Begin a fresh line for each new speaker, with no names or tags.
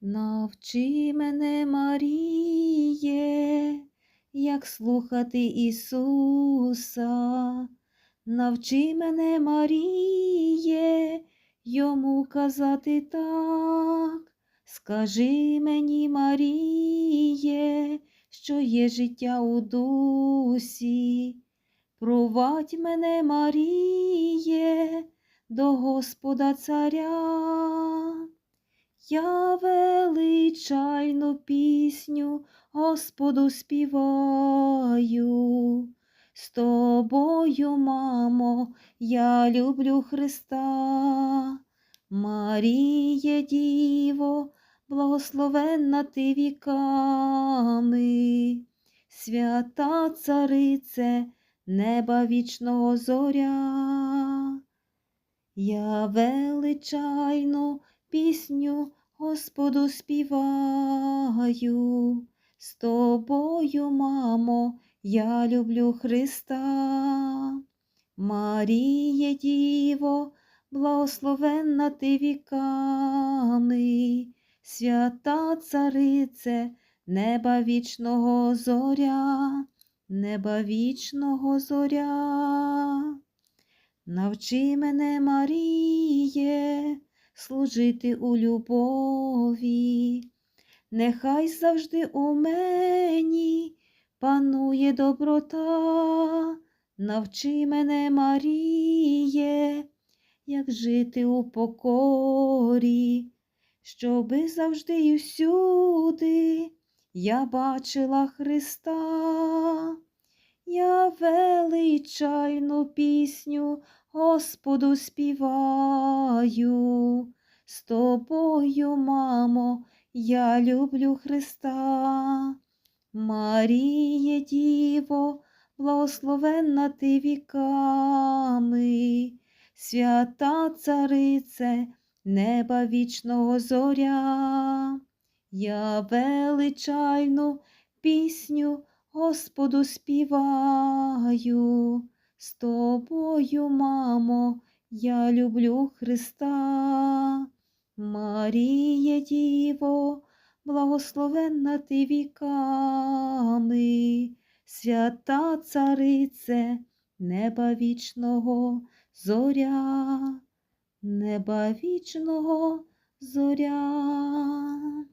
Навчи мене, Маріє, як слухати Ісуса. Навчи мене, Маріє, йому казати так. Скажи мені, Маріє, що є життя у дусі. Провадь мене, Маріє, до Господа Царя. Я величайну пісню Господу співаю. З тобою, мамо, я люблю Христа. Маріє Діво, благословенна ти віками, свята царице, неба вічного зоря. Я величайну пісню Господу співаю. З тобою, мамо, я люблю Христа. Маріє Діво, благословенна ти віками, свята царице, неба вічного зоря, неба вічного зоря. Навчи мене, Маріє, служити у любові, нехай завжди у мені панує доброта, навчи мене, Маріє, як жити у покорі, щоби завжди і всюди я бачила Христа. Я величайну пісню Господу співаю. З тобою, мамо, я люблю Христа. Маріє Діво, благословенна ти віками, свята царице, неба вічного зоря. Я величайну пісню Господу співаю. З тобою, мамо, я люблю Христа. Маріє Діво, благословенна ти віками, свята царице, неба вічного зоря, неба вічного зоря.